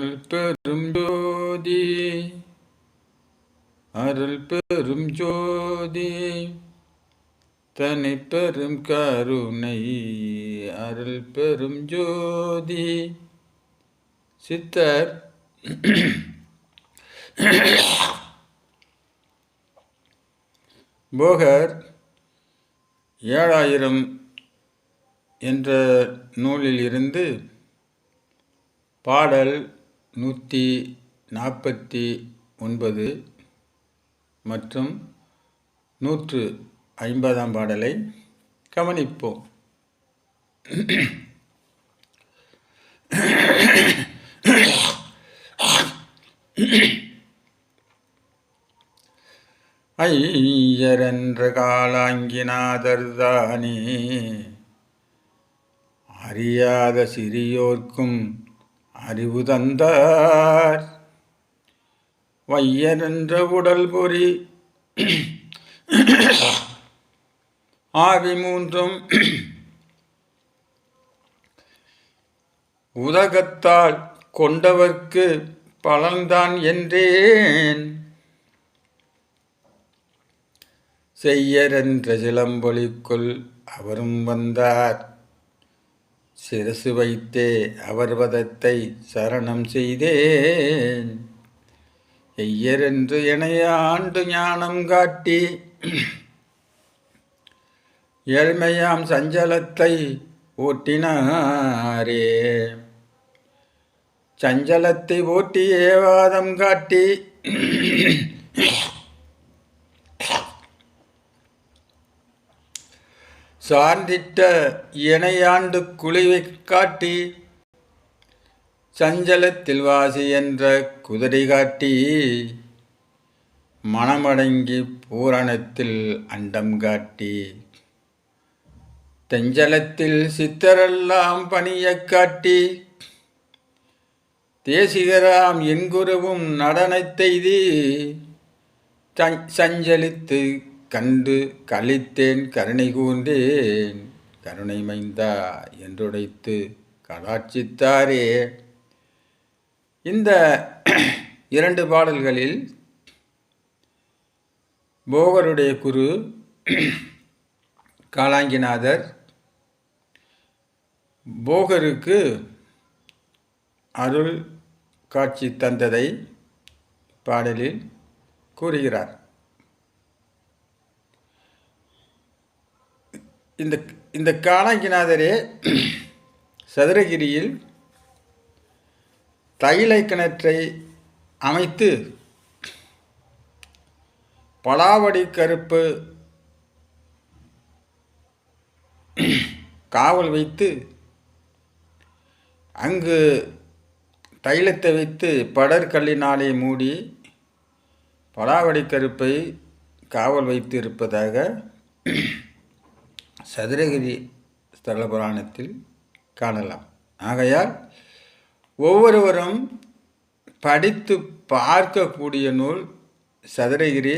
அருள் பெரும் ஜோதி. அருள் பெரும் ஜோதி. தனி பெரும் கருணை அருள் பெரும் ஜோதி. சித்தர். போகர் ஏழாயிரம் என்ற நூலில் இருந்து பாடல் நூற்றி நாற்பத்தி ஒன்பது மற்றும் நூற்று ஐம்பதாம் பாடலை கவனிப்போம். ஐயரென்ற காலாங்கினாதர்தானே அறியாத சிறியோர்க்கும் அறிவு தந்தார். என்ற உடல் பொறி. ஆவி மூன்றும் உதகத்தால் கொண்டவர்க்கு பலன்தான் என்றேன். செய்யரென்ற சிலம்பொலிக்குள் அவரும் வந்தார். சிரசு வைத்தே அவர்வதத்தை சரணம் செய்தேன். எய்யரென்று எனைய ஆண்டு ஞானம் காட்டி ஏழ்மையாம் சஞ்சலத்தை ஓட்டினாரே. சஞ்சலத்தை ஓட்டி ஏவாதம் காட்டி சார்ந்திட்ட இணையாண்டு குழிவை காட்டி சஞ்சலத்தில் வாசி என்ற குதிரை காட்டி மனமடங்கி பூரணத்தில் அண்டம் காட்டி. தெஞ்சலத்தில் சித்தரெல்லாம் பணிய காட்டி தேசிகராம் என்குருவும் நடனத்தெய்தி சஞ்சலித்து கண்டு கழித்தேன் கருணை கூர்ந்தேன். கருணை மைந்தா என்றுடைத்து கடாட்சித்தாரே இந்த இரண்டு பாடல்களில் போகருடைய குரு காலாங்கிநாதர் போகருக்கு அருள் காட்சி தந்ததை பாடலில் கூறுகிறார். இந்த இந்த காலாங்கிநாதரே சதுரகிரியில் தைலை கிணற்றை அமைத்து பலாவடி கருப்பு காவல் வைத்து அங்கு தைலத்தை வைத்து படற்கல்லினாலே மூடி பலாவடி கருப்பை காவல் வைத்து இருப்பதாக சதுரகிரி ஸ்தல புராணத்தில் காணலாம். ஆகையால் ஒவ்வொருவரும் படித்து பார்க்கக்கூடிய நூல் சதுரகிரி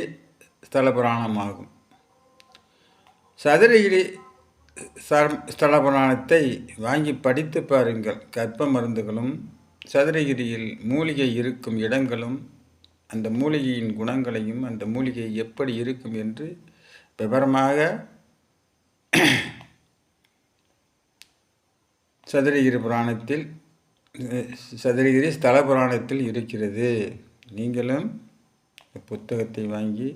ஸ்தல புராணமாகும் சதுரகிரி ஸ்தல புராணத்தை வாங்கி படித்து பாருங்கள். கற்ப மருந்துகளும் சதுரகிரியில் மூலிகை இருக்கும் இடங்களும் அந்த மூலிகையின் குணங்களையும் அந்த மூலிகை எப்படி இருக்கும் என்று விவரமாக சதுரகிரி புராணத்தில் சதுரகிரி ஸ்தல புராணத்தில் இருக்கிறது. நீங்களும் புத்தகத்தை வாங்கி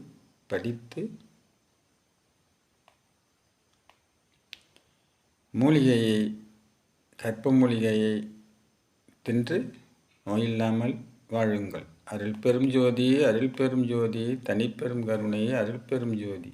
படித்து மூலிகையை கற்ப மூலிகையை தின்று நோயில்லாமல் வாழுங்கள். அருள் பெரும் ஜோதி அருள் பெரும் ஜோதி தனிப்பெரும் கருணை அருள் பெரும் ஜோதி.